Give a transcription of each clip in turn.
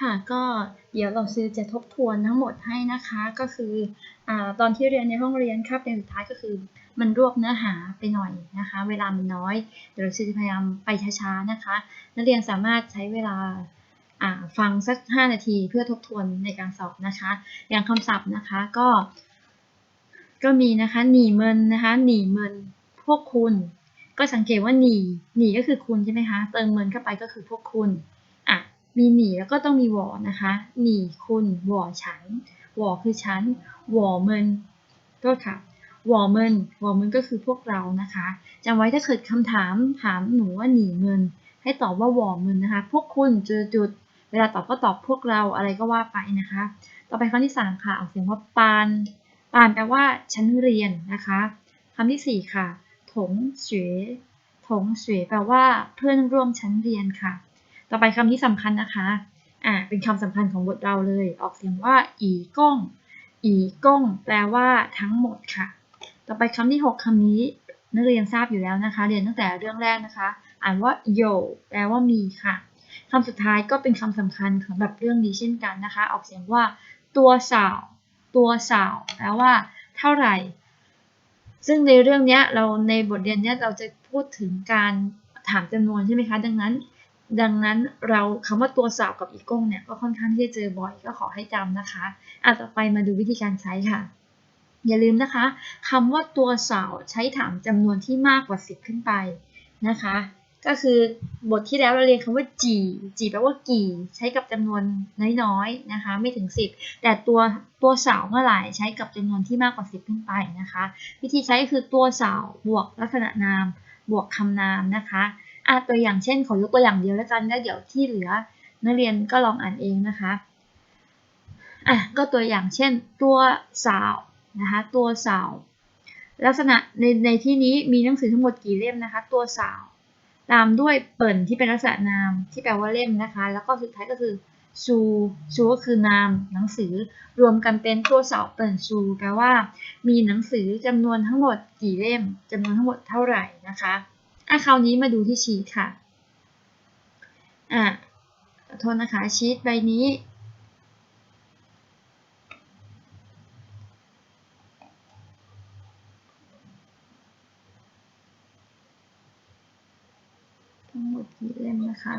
ค่ะก็เดี๋ยวเราซื้อจะทบทวนทั้งหมดให้นะคะก็คืออตอนที่เรียนในห้องเรียนคาบเรียนสุดท้ายก็คือมันรวบเนื้อหาไปหน่อยนะคะ เวลามันน้อยเดี๋ยวเราซื้อจะพยายามไปช้าๆนะคะ นักเรียนสามารถใช้เวลาฟังสัก 5 นาทีเพื่อทบทวนในการสอบนะคะ อย่างคำศัพท์นะคะก็ ก็มีนะคะหนีเมินนะคะหนีเมินพวกคุณ ก็สังเกตว่าหนีหนีก็คือคุณใช่ไหมคะเติมเมินเข้าไปก็คือพวกคุณ มีหนีแล้วก็ต้องมีหวอนะคะ หนีคุณหวอฉันหวอคือฉันหวอเมินก็ค่ะหวอเมินหวอเมินก็คือพวกเรานะคะจำไว้ถ้าเกิดคำถามถามหนูว่าหนีเมินให้ตอบว่าหวอเมินนะคะ พวกคุณจุดจุดเวลาตอบก็ตอบพวกเราอะไรก็ว่าไปนะคะ ต่อไปคำที่สามค่ะออกเสียงว่าปานปานแปลว่าชั้นเรียนนะคะคำที่สี่ค่ะถงเสวยถงเสวยแปลว่าเพื่อนร่วมชั้นเรียนค่ะ ต่อไปคำที่สำคัญนะคะ อ่า เป็นคำสำคัญของบทเราเลย ออกเสียงว่า อีก้อง อีก้อง แปลว่าทั้งหมดค่ะ ต่อไปคำที่ 6คำนี้นักเรียนทราบอยู่แล้วนะคะ เรียนตั้งแต่เรื่องแรกนะคะ อ่านว่าโยแปลว่ามีค่ะคำสุดท้ายก็เป็นคำสำคัญสำหรับเรื่องนี้เช่นกันนะคะ ออกเสียงว่า ตัวสาว ตัวสาวแปลว่า เท่าไหร่ ซึ่งในเรื่องนี้เราในบทเรียนนี้เราจะพูดถึงการถามจำนวนใช่ไหมคะ ดังนั้น ดังนั้นเราคำว่าตัวสาวกับอีกงเนี่ยก็ค่อนข้างที่จะเจอบ่อยก็ขอให้จำนะคะอะต่อไปมาดูวิธีการใช้ค่ะ อย่าลืมนะคะคำว่าตัวสาวใช้ถามจำนวนที่มากกว่า 10 ขึ้นไปนะคะ ก็คือบทที่แล้วเราเรียนคำว่าจีจีแปลว่ากี่ ใช้กับจำนวนน้อยๆนะคะ ไม่ถึง 10 แต่ตัวตัวสาวเมื่อไหร่ใช้กับจำนวนที่มากกว่า 10 ขึ้นไปนะคะ วิธีใช้คือตัวสาวบวกลักษณะนามบวกคำนามนะคะ อะตัวอย่างเช่นขอยกตัวอย่างเดียวแล้วกันแล้วเดี๋ยวที่เหลือ นักเรียนก็ลองอ่านเองนะคะอะก็ตัวอย่างเช่น ตัวสาวนะคะตัวสาว ลักษณะในในที่นี้มีหนังสือทั้งหมดกี่เล่มนะคะ ตัวสาว ตามด้วยเปิ่นที่เป็นลักษณะนามที่แปลว่าเล่มนะคะ แล้วก็สุดท้ายก็คือซูซูก็คือนามหนังสือรวมกันเป็นตัวสาวเปิ่นซูแปลว่า มีหนังสือจำนวนทั้งหมดกี่เล่มจำนวนทั้งหมดเท่าไหร่นะคะ อะคราวนี้มาดูที่ชีตค่ะ อะขอโทษนะคะชีตใบนี้ ทั้งหมดกี่เล่มนะคะ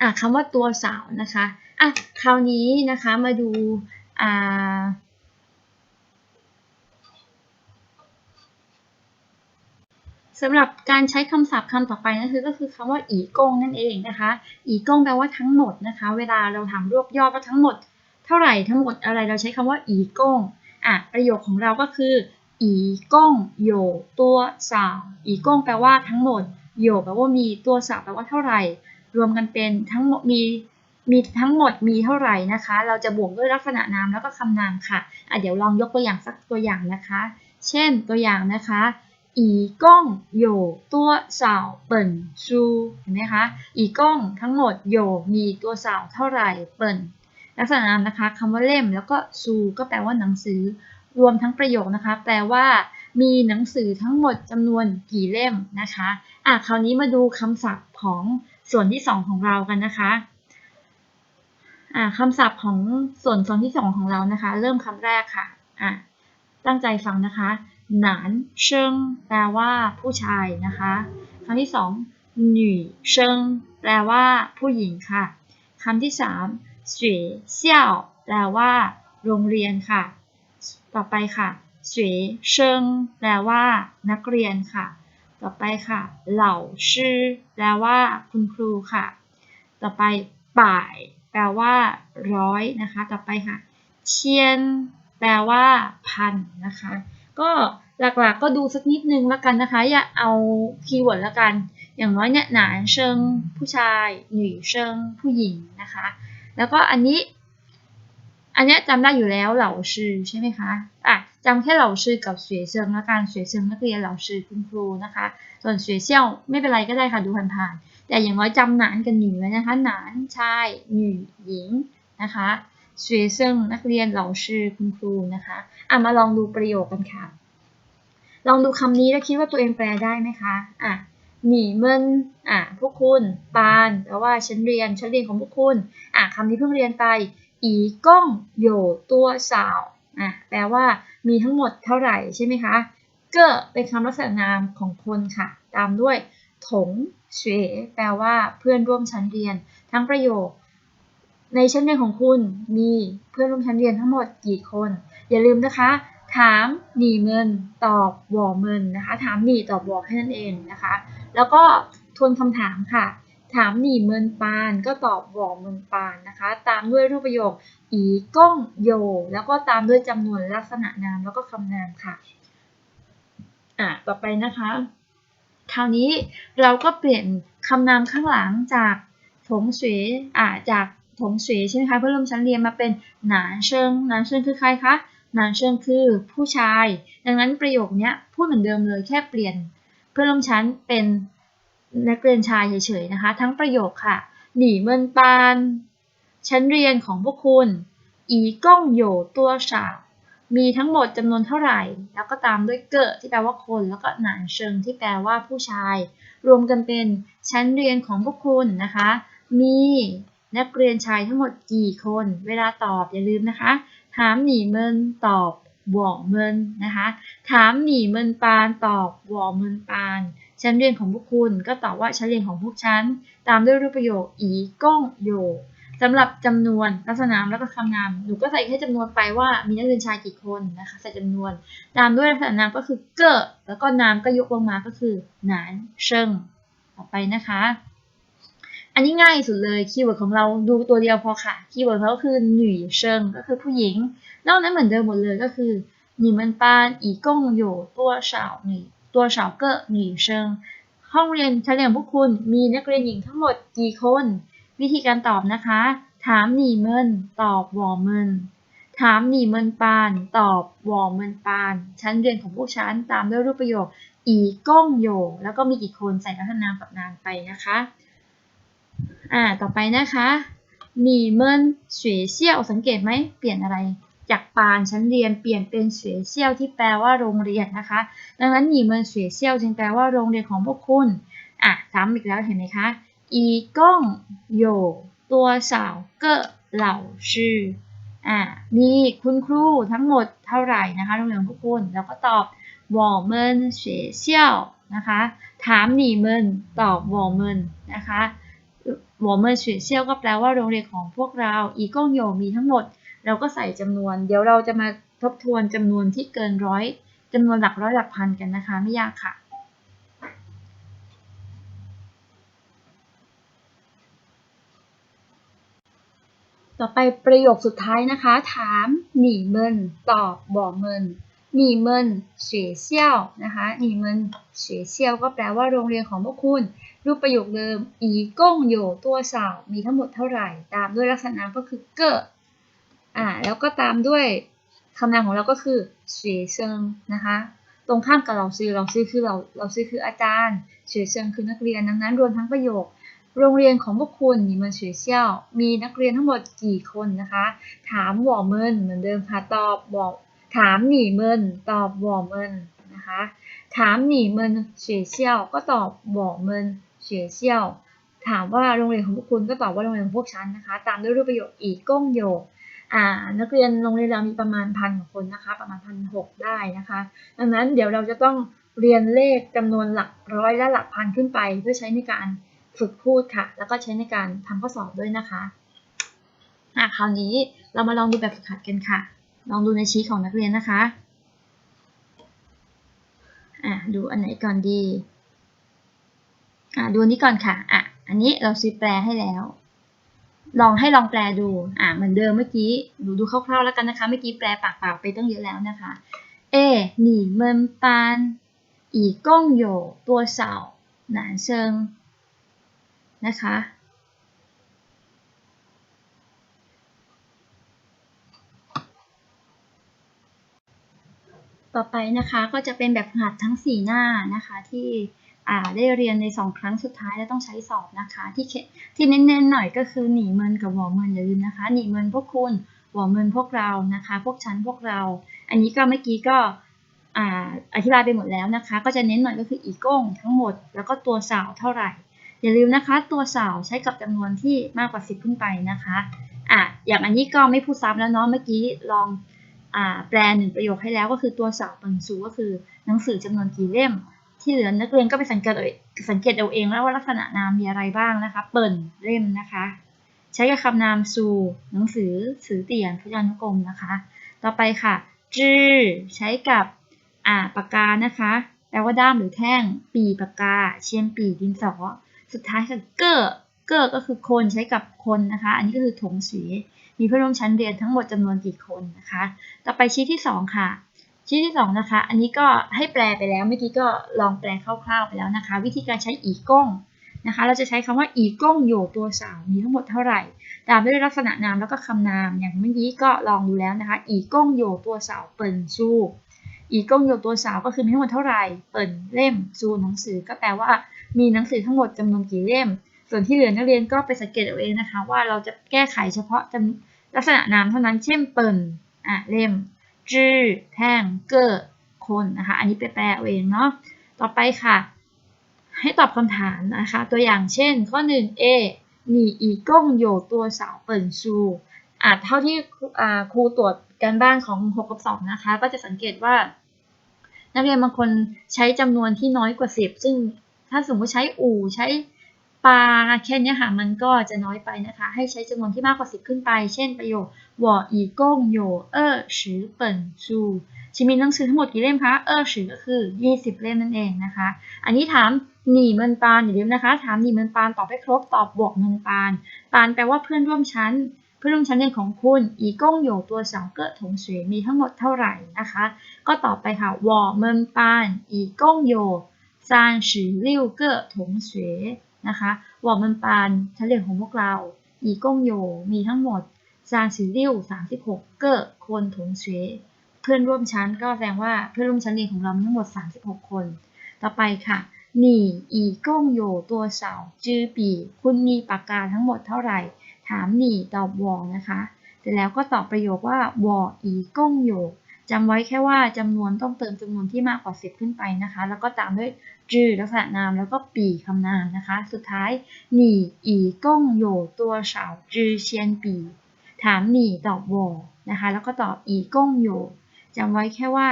อะคำว่าตัวสาวนะคะ อะ คราวนี้นะคะมาดู อ่า สำหรับการใช้คำศัพท์คำต่อไปนั่นคือก็คือคำว่าอีกงนั่นเองนะคะ อีกงแปลว่าทั้งหมดนะคะ เวลาเราถามรวบยอดว่าทั้งหมด เท่าไหร่ทั้งหมดอะไรเราใช้คำว่าอีกงอะประโยคของเราก็คืออีกงโยตัวสาวอีกงแปลว่าทั้งหมดโยแปลว่ามีตัวสาวแปลว่าเท่าไหร่ รวมกันเป็นทั้งหมดมีมีทั้งหมดมีเท่าไหร่นะคะ เราจะบวกด้วยลักษณะนามแล้วก็คำนามค่ะอะเดี๋ยวลองยกตัวอย่างสักตัวอย่างนะคะ เช่นตัวอย่างนะคะ อีกงโยตัวสาวเปิ่นชูเห็นไหมคะอีกงทั้งหมดโยมีตัวสาวเท่าไหร่เปิ่นลักษณะนามนะคะคำว่าเล่มแล้วก็ซูก็แปลว่าหนังสือ รวมทั้งประโยคนะคะ แปลว่ามีหนังสือทั้งหมดจำนวนกี่เล่มนะคะอะคราวนี้มาดูคำศัพท์ของส่วนที่ 2 ของเรากันนะคะอะคำศัพท์ของส่วนส่วนที่ 2 ของเรานะคะ เริ่มคำแรกค่ะอะตั้งใจฟังนะคะ หนานเชิงแปลว่าผู้ชายนะคะคำที่สองหน่เชิงแปลว่าผู้หญิงค่ะคำที่สามสวยเซี่ยวแปลว่า โรงเรียนค่ะ ต่อไปค่ะสวยเชิงแปลว่า นักเรียนค่ะ ต่อไปค่ะ เหล่าชื่อแปลว่า คุณครูค่ะ ต่อไปป่าย แปลว่า ร้อยนะคะ ต่อไปค่ะ เชียน แปลว่า พันนะคะ ก็หลักๆก็ดูสักนิดนึงล้วกันนะคะ อย่าเอาคีย์เวิร์ดล้วกัน อย่างน้อยเนี่ยหนานเชิงผู้ชายหนุ่ยเชิงผู้หญิงนะคะ แล้วก็อันนี้ อันนี้จำได้อยู่แล้วเหล่าชื่อใช่ไหมคะอะจำแค่เหล่าชื่อกับเสวยเชิงล้วกันเสวยเชิงนักเรียนเหล่าชื่อคุณครูนะคะ ส่วนเสวยเซี่ยวไม่เป็นไรก็ได้ค่ะดูผ่านๆแต่อย่างน้อยจำหนานกับหนุ่ยไว้นะคะ หนานชายหนุ่ยหญิงนะคะ เสวยเชิงนักเรียนเหล่าชื่อคุณครูนะคะอะมาลองดูประโยคกันค่ะ ลองดูคำนี้แล้วคิดว่าตัวเองแปลได้ไหมคะอะหนีเมินอะพวกคุณ ปานแปลว่าฉันเรียนฉันเรียนของพวกคุณอะคำนี้เพิ่งเรียนไปอีก้องโยตัวสาวอะแปลว่ามีทั้งหมดเท่าไหร่ใช่ไหมคะเก้อเป็นคำลักษณะนามของคนค่ะ ตามด้วยถงเฉวแปลว่าเพื่อนร่วมชั้นเรียน ทั้งประโยค ในชั้นเรียนของคุณมีเพื่อนร่วมชั้นเรียนทั้งหมดกี่คน อย่าลืมนะคะ ถามหนีเมินตอบวอเมินนะคะ ถามหนีตอบวอแค่นั้นเองนะคะ แล้วก็ทวนคำถามค่ะ ถามหนีเมินปานก็ตอบวอเมินปานนะคะ ตามด้วยรูปประโยคอีก้องโย แล้วก็ตามด้วยจำนวนลักษณะนามแล้วก็คำนามค่ะอะต่อไปนะคะ คราวนี้เราก็เปลี่ยนคำนามข้างหลังจากถงเสวยอ่าจาก ถงเสวยใช่ไหมคะเพื่อนร่วมชั้นเรียนมาเป็นหนานเชิงหนานเชิงคือใครคะหนานเชิงคือผู้ชาย ดังนั้นประโยคนี้พูดเหมือนเดิมเลยแค่เปลี่ยน เพื่อนร่วมชั้นเป็นนักเรียนชายเฉยๆนะคะ ทั้งประโยคค่ะหนีเมินปานชั้นเรียนของพวกคุณอีก้องโยตัวสาวมีทั้งหมดจำนวนเท่าไหร่ แล้วก็ตามด้วยเกะที่แปลว่าคน แล้วก็หนานเชิงที่แปลว่าผู้ชาย รวมกันเป็นชั้นเรียนของพวกคุณนะคะ มี นักเรียนชายทั้งหมดกี่คน เวลาตอบอย่าลืมนะคะ ถามหนีเมินตอบวอเมินนะคะ ถามหนีเมินปานตอบวอเมินปาน ชั้นเรียนของพวกคุณก็ตอบว่าชั้นเรียนของพวกฉัน ตามด้วยรูปประโยคอีก้องโยสำหรับจำนวนลักษณะนามแล้วก็คำนาม หนูก็ใส่แค่จำนวนไปว่ามีนักเรียนชายกี่คนนะคะ ใส่จำนวน ตามด้วยลักษณะนามก็คือเกอแล้วก็นามก็ยกลงมาก็คือหนานเชิงต่อไปนะคะ อันนี้ง่ายสุดเลยคีย์เวิร์ดของเราดูตัวเดียวพอค่ะคีย์เวิร์ดเขาก็คือหนุ่ยเชิงก็คือผู้หญิง นอกนั้นเหมือนเดิมหมดเลยก็คือหนีมันปานอีกงอยู่ตัวสาวหนึ่ตัวสาวเกอหนุ่ยเชิงห้องเรียนชั้นเรียนของพวกคุณมีนักเรียนหญิงทั้งหมดกี่คน วิธีการตอบนะคะ ถามหนีเมินตอบวอเมินถามหนีเมินปาน ตอบวอเมินปาน ชั้นเรียนของพวกฉันตามด้วยรูปประโยค อีก้องโยแล้วก็มีกี่คนใส่ลักษณะนามกับนามไปนะคะ อ่า ต่อไปนะคะหนีเมินเฉวยเซี่ยวสังเกตไหมเปลี่ยนอะไร จากปานชั้นเรียนเปลี่ยนเป็นเฉวยเซี่ยวที่แปลว่าโรงเรียนนะคะ ดังนั้นหนีเมินเฉวยเซี่ยวจึงแปลว่าโรงเรียนของพวกคุณ อะซ้ำอีกแล้วเห็นไหมคะอีก้องโยตัวสาวเกะเหล่าชื่ออ่ามีคุณครูทั้งหมดเท่าไหร่นะคะโรงเรียนของพวกคุณ แล้วก็ตอบวอเมินเฉวยเซี่ยวนะคะ ถามหนีเมินตอบวอเมินนะคะ วอเมินเฉวยเซี่ยวก็แปลว่าโรงเรียนของพวกเรา อีก้องโยมีทั้งหมด เราก็ใส่จำนวน เดี๋ยวเราจะมาทบทวนจำนวนที่เกินร้อยจำนวนหลักร้อยหลักพันกันนะคะ ไม่ยากค่ะ ต่อไปประโยคสุดท้ายนะคะ ถามหนีเมินตอบบอกเมินหนีเมินเฉวยเซี่ยวนะคะหนีเมินเฉวยเซี่ยวก็แปลว่าโรงเรียนของพวกคุณ รูปประโยคเดิม อีก้งโยตัวสาวมีทั้งหมดเท่าไหร่ ตามด้วยลักษณะนามก็คือเกออ่าแล้วก็ตามด้วยคำนามของเราก็คือเฉยเซิงนะคะ ตรงข้ามกับเราซื้อเราซื้อคือเราเราซื้อคืออาจารย์เฉยเซิงคือนักเรียนดังนั้นรวมทั้งประโยค โรงเรียนของพวกคุณนี่มันเฉยเซี่ยวมีนักเรียนทั้งหมดกี่คนนะคะ ถามวอเมินเหมือนเดิมค่ะตอบบอกถามหนีเมินตอบวอเมินนะคะ ถามหนีเมินเฉยเซี่ยวก็ตอบวอเมิน เฉียเซี่ยว ถามว่าโรงเรียนของพวกคุณก็ตอบว่าโรงเรียนของพวกฉันนะคะ ตามด้วยรูปประโยคอีกก้งโยอ่านักเรียนโรงเรียนเรามีประมาณพันกว่าคนนะคะ ประมาณพันหกได้นะคะ ดังนั้นเดี๋ยวเราจะต้องเรียนเลขจำนวนหลักร้อยและหลักพันขึ้นไป เพื่อใช้ในการฝึกพูดค่ะ แล้วก็ใช้ในการทำข้อสอบด้วยนะคะอะคราวนี้เรามาลองดูแบบฝึกหัดกันค่ะ ลองดูในชีทของนักเรียนนะคะอะดูอันไหนก่อนดี อะดูนี้ก่อนค่ะอะอันนี้เราซื้อแปลให้แล้ว ลองให้ลองแปลดูอะเหมือนเดิมเมื่อกี้ดูดูคร่าวๆแล้วกันนะคะ เมื่อกี้แปลปากเปล่าไปตั้งเยอะแล้วนะคะเอหนีเมินปานอีก้งโยตัวสาหนานเชิงนะคะต่อไปนะคะก็จะเป็นแบบหัดทั้ง 4 หน้านะคะที่ ได้เรียนใน 2 ครั้งสุดท้ายแล้วต้องใช้สอบนะคะ ที่ที่เน้นๆหน่อยก็คือหนีเมินกับวอเมินอย่าลืมนะคะ หนีเมินพวกคุณวอเมินพวกเรานะคะ พวกชั้นพวกเรา อันนี้ก็เมื่อกี้ก็อ่าอธิบายไปหมดแล้วนะคะ ก็จะเน้นหน่อยก็คืออีก้งทั้งหมด แล้วก็ตัวสาวเท่าไหร่ อย่าลืมนะคะ ตัวสาวใช้กับจำนวนที่มากกว่า 10 ขึ้นไปนะคะอะอย่างอันนี้ก็ไม่พูดซ้ำแล้วเนาะเมื่อกี้ลองอ่าแปลหนึ่งประโยคให้แล้วก็คือตัวสาวเปิงซูก็คือหนังสือจำนวนกี่เล่ม ที่เหลือนักเรียนก็ไปสังเกตเอาสังเกตเอาเองแล้วว่าลักษณะนามมีอะไรบ้างนะคะ เปิ่นเล่มนะคะ ใช้กับคำนามซูหนังสือสือเตียนพจนานุกรมนะคะ ต่อไปค่ะจื้อใช้กับอ่าปากกานะคะ แปลว่าด้ามหรือแท่ง ปีปากกา เชียนปีดินสอ สุดท้ายค่ะเก้อเก้อก็คือคนใช้กับคนนะคะ อันนี้ก็คือถงสีมีเพื่อนร่วมชั้นเรียนทั้งหมดจำนวนกี่คนนะคะ ต่อไปชี้ที่ 2 ค่ะ ชี้ที่2นะคะ อันนี้ก็ให้แปลไปแล้ว เมื่อกี้ก็ลองแปลคร่าวๆไปแล้วนะคะ วิธีการใช้อีก้งนะคะ เราจะใช้คำว่าอีก้งโยตัวสาวมีทั้งหมดเท่าไหร่ ตามด้วยลักษณะนามแล้วก็คำนาม อย่างเมื่อกี้ก็ลองดูแล้วนะคะ อีก้งโยตัวสาวเปิ่นซูอีก้งโยตัวสาวก็คือมีทั้งหมดเท่าไหร่ เปิ่นเล่มซูหนังสือก็แปลว่ามีหนังสือทั้งหมดจำนวนกี่เล่ม ส่วนที่เหลือนักเรียนก็ไปสังเกตเอาเองนะคะ ว่าเราจะแก้ไขเฉพาะลักษณะนามเท่านั้น เช่นเปิ่นอะเล่ม จื้อแท่งเก้อคนนะคะ อันนี้ไปแปลเองเนาะ ต่อไปค่ะ ให้ตอบคำถามนะคะ ตัวอย่างเช่น ข้อ1 A หนีอีก้งโยตัวสาวเปิ่นซูอ่าเท่าที่ครูตรวจการบ้านของ6กับ2นะคะ ก็จะสังเกตว่า นักเรียนบางคนใช้จำนวนที่น้อยกว่า 10 ซึ่งถ้าสมมติใช้อู่ใช้ ปลาแค่นี้ค่ะ มันก็จะน้อยไปนะคะ ให้ใช้จำนวนที่มากกว่า 10 ขึ้นไป เช่นประโยค我一共有二十本书ชิมีหนังสือทั้งหมดกี่เล่มคะเออสือก็คือ 20 เล่มนั่นเองนะคะ อันนี้ถามหนีเมินปานอย่าลืมนะคะ ถามหนีเมินปานตอบให้ครบ ตอบบวกเมินปาน ปานแปลว่าเพื่อนร่วมชั้น เพื่อนร่วมชั้นเรียนของคุณ อีก้งโยตัวสองเกิดถงเสวยมีทั้งหมดเท่าไหร่นะคะ ก็ตอบไปค่ะวอเมินปานอีก้งโยซานสือลิ่วเกิดถงเสวย นะคะวอเมินปานชั้นเรียนของพวกเราอีก้งโยมีทั้งหมดซานสือลิ่ว36 เกิดคนถงเสวยเพื่อนร่วมชั้นก็แสดงว่าเพื่อนร่วมชั้นเรียนของเรามีทั้งหมด 36 คน ต่อไปค่ะหนีอีก้งโยตัวเสาจื้อปี คุณมีปากกาทั้งหมดเท่าไหร่ ถามหนีตอบวอนะคะ เสร็จแล้วก็ตอบประโยคว่าวออีก้งโย จำไว้แค่ว่าจำนวนต้องเติมจำนวนที่มากกว่า 10 ขึ้นไปนะคะ แล้วก็ตามด้วยจื้อลักษณะนามแล้วก็ปีคำนามนะคะ สุดท้ายหนีอีก้งโยตัวเสาจื้อเชียนปี ถามหนีตอบวอนะคะ แล้วก็ตอบอีก้งโยจำไว้แค่ว่า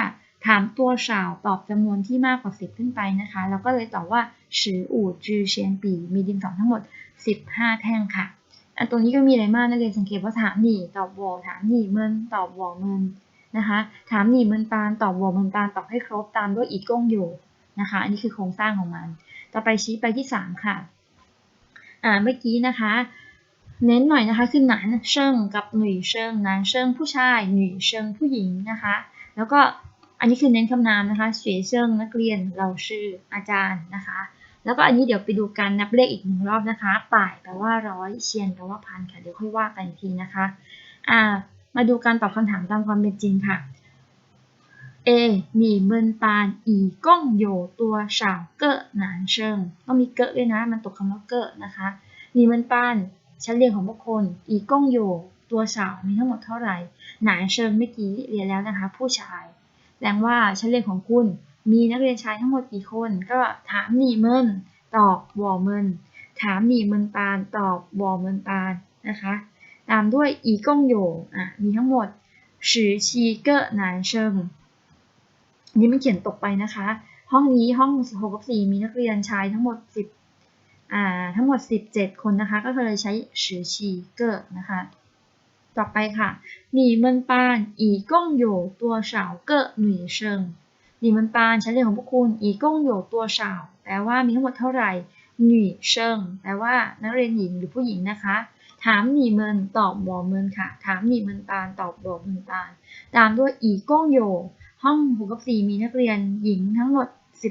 ถามตัวสาวตอบจำนวนที่มากกว่า 10 ขึ้นไปนะคะ แล้วก็เลยตอบว่าสืออู่จือเชียนปี มีดินสอทั้งหมด 15 แท่งค่ะอันตรงนี้ก็มีอะไรมากนักเรียนสังเกตว่าถามหนีตอบวอถามหนีเมินตอบวอเมิน นะคะถามหนีเมินปานตอบวอเมินปานตอบให้ครบตามด้วยอีกก้งอยู่นะคะอันนี้คือโครงสร้างของมัน ต่อไปชี้ไปที่ 3 ค่ะอ่าเมื่อกี้นะคะ เน้นหน่อยนะคะคือหนานเชิงกับหนุ่ยเชิงหนานเชิงผู้ชายหนุ่ยเชิงผู้หญิงนะคะ แล้วก็อันนี้คือเน้นคำนามนะคะเฉยเชิงนักเรียนเราชื่ออาจารย์นะคะ แล้วก็อันนี้เดี๋ยวไปดูการนับเลขอีกหนึ่งรอบนะคะ ป่ายแปลว่าร้อยเชียนแปลว่าพันค่ะเดี๋ยวค่อยว่ากันอีกทีนะคะอ่า มาดูการตอบคำถามตามความเป็นจริงค่ะ A มีเมินปานอีก้งโยตัวสาวเกะหนานเชิงต้องมีเกะด้วยนะ มันตกคำว่าเกะนะคะมีเมินปานชั้นเรียนของบุคคลอีก้งโยตัวสาวมีทั้งหมดเท่าไหร่ หนานเชิงเมื่อกี้เรียนแล้วนะคะ ผู้ชายแสดงว่าชั้นเรียนของคุณมีนักเรียนชายทั้งหมดกี่คน ก็ถามหนีเมินตอบวอเมินถามหนีเมินปานตอบวอเมินปานนะคะ ตามด้วยอีก้งโยอะมีทั้งหมดสือชีเกะหนานเชิงนี่มันเขียนตกไปนะคะ ห้องนี้ห้อง6กับ4มีนักเรียนชายทั้งหมด 10อ่าทั้งหมด 17 คนนะคะ ก็เลยใช้สือชีเกะนะคะ ต่อไปค่ะหนีเมินปานอีก้งโยตัวสาวเกะหนุ่ยเชิงหนีเมินปานชั้นเรียนของพวกคุณอีก้งโยตัวสาวแปลว่ามีทั้งหมดเท่าไหร่หนุ่ยเชิงแปลว่านักเรียนหญิงหรือผู้หญิงนะคะ ถามหนีเมินตอบบ่เมินค่ะ ถามหนีเมินตาลตอบบ่เมินตาลตามด้วยอีก้งโย ห้องหกกับสี่มีนักเรียนหญิงทั้งหมด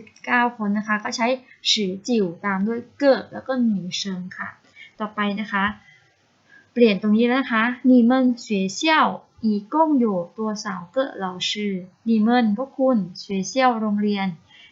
19 คนนะคะ ก็ใช้สือจิ๋วตามด้วยเกิดแล้วก็หนีเชิงค่ะ ต่อไปนะคะ เปลี่ยนตรงนี้แล้วนะคะหนีเมินเสียเซี่ยวอีก้งโยตัวสาวเกิดเราชื่อหนีเมินพวกคุณเสียเซี่ยวโรงเรียน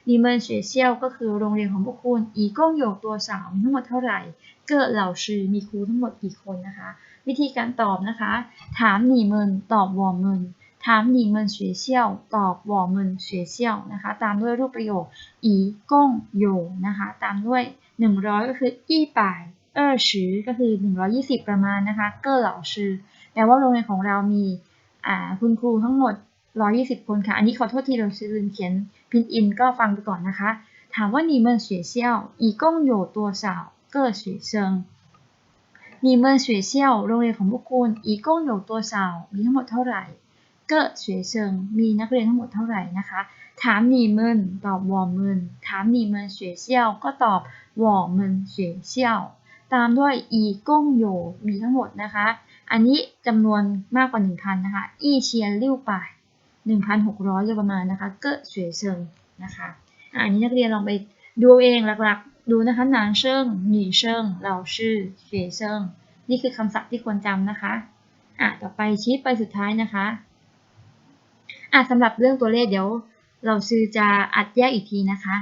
你们学校ก็คือโรงเรียนของพวกคุณ一共有多少มีทั้งหมดเท่าไหร่เกิดเหล่าชื่อมีครูทั้งหมดกี่คนนะคะ วิธีการตอบนะคะ ถามหนีเมินตอบวอเมิน ถามหนีเมินเฉยเชี่ยวตอบวอเมินเฉยเชี่ยวนะคะ ตามด้วยรูปประโยคอีก้งโยนะคะ ตามด้วย 100 ก็คืออี้ป่ายเออชือก็คือ 120 ประมาณนะคะ เก้อเหล่าชื่อแปลว่าโรงเรียนของเรามีอ่าคุณครูทั้งหมด 120 คนค่ะ อันนี้ขอโทษที่เราลืมเขียนพินอินก็ฟังไปก่อนนะคะ ถามว่า你们学校一共有多少个学生你们学校โรงเรียนของพวกคุณ一共有多少มีทั้งหมดเท่าไหร่个学生มีนักเรียนทั้งหมดเท่าไหร่นะคะ ถาม你们ตอบ我们ถาม你们学校ก็ตอบ我们学校ตามด้วยอีก้งโยมีทั้งหมดนะคะ อันนี้จำนวนมากกว่า 1,000 นะคะอีเชียนลิ้วป่าย 1,600โดยประมาณนะคะเก้อเฉวยเชิงนะคะอันนี้นักเรียนลองไปดูเองหลักๆ ดูนะคะหนานเชิงหนีเชิงเราชื่อเฉวยเชิงนี่คือคำศัพท์ที่ควรจำนะคะอะต่อไปชี้ไปสุดท้ายนะคะอะสำหรับเรื่องตัวเลขเดี๋ยว เราซื้อจะอัดแยกอีกทีนะคะ